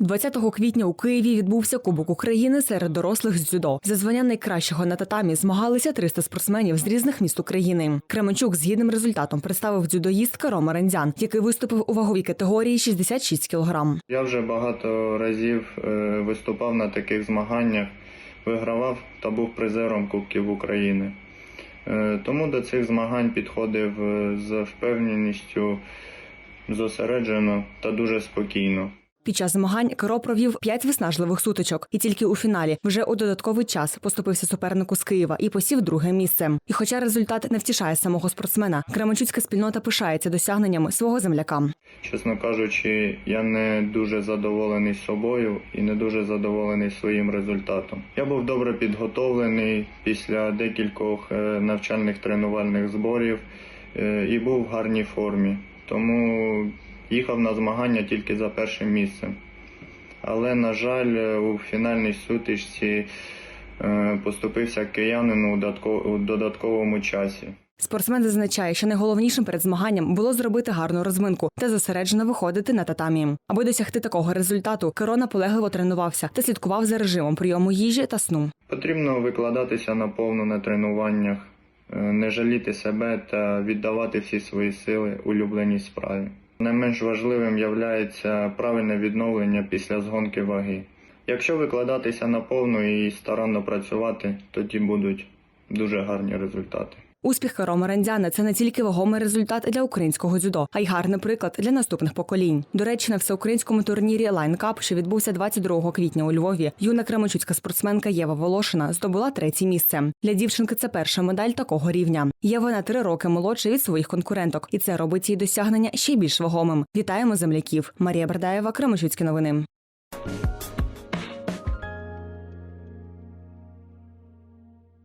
20 квітня у Києві відбувся Кубок України серед дорослих з дзюдо. За звання найкращого на татамі змагалися 300 спортсменів з різних міст України. Кременчук з гідним результатом представив дзюдоїстка Рома Рендзян, який виступив у ваговій категорії 66 кілограм. Я вже багато разів е, виступав на таких змаганнях, вигравав та був призером Кубків України. Е, Тому до цих змагань підходив е, з впевненістю, зосереджено та дуже спокійно. Під час змагань Керо провів п'ять виснажливих сутичок, і тільки у фіналі вже у додатковий час поступився супернику з Києва і посів друге місце. І хоча результат не втішає самого спортсмена, Кременчуцька спільнота пишається досягненнями свого земляка. Чесно кажучи, я не дуже задоволений собою і не дуже задоволений своїм результатом. Я був добре підготовлений після декількох е, навчальних тренувальних зборів е, і був в гарній формі. Тому їхав на змагання тільки за першим місцем. Але, на жаль, е, у фінальній сутичці е, поступився киянину у додатковому часі. Спортсмен зазначає, що найголовнішим перед змаганням було зробити гарну розминку та зосереджено виходити на татамі. Аби досягти такого результату, Керо наполегливо тренувався та слідкував за режимом прийому їжі та сну. Потрібно викладатися наповну на тренуваннях, е, не жаліти себе та віддавати всі свої сили улюбленій справі. Не менш важливим є правильне відновлення після згонки ваги. Якщо викладатися наповну і старанно працювати, тоді будуть дуже гарні результати. Успіх Керо Марандяна – це не тільки вагомий результат для українського дзюдо, а й гарний приклад для наступних поколінь. До речі, на всеукраїнському турнірі Cup, що відбувся 22 квітня у Львові, юна кременчуцька спортсменка Єва Волошина здобула третє місце. Для дівчинки це перша медаль такого рівня. Єва на три роки молодша від своїх конкуренток, і це робить її досягнення ще більш вагомим. Вітаємо земляків. Марія Бердаєва, Кременчуцькі новини.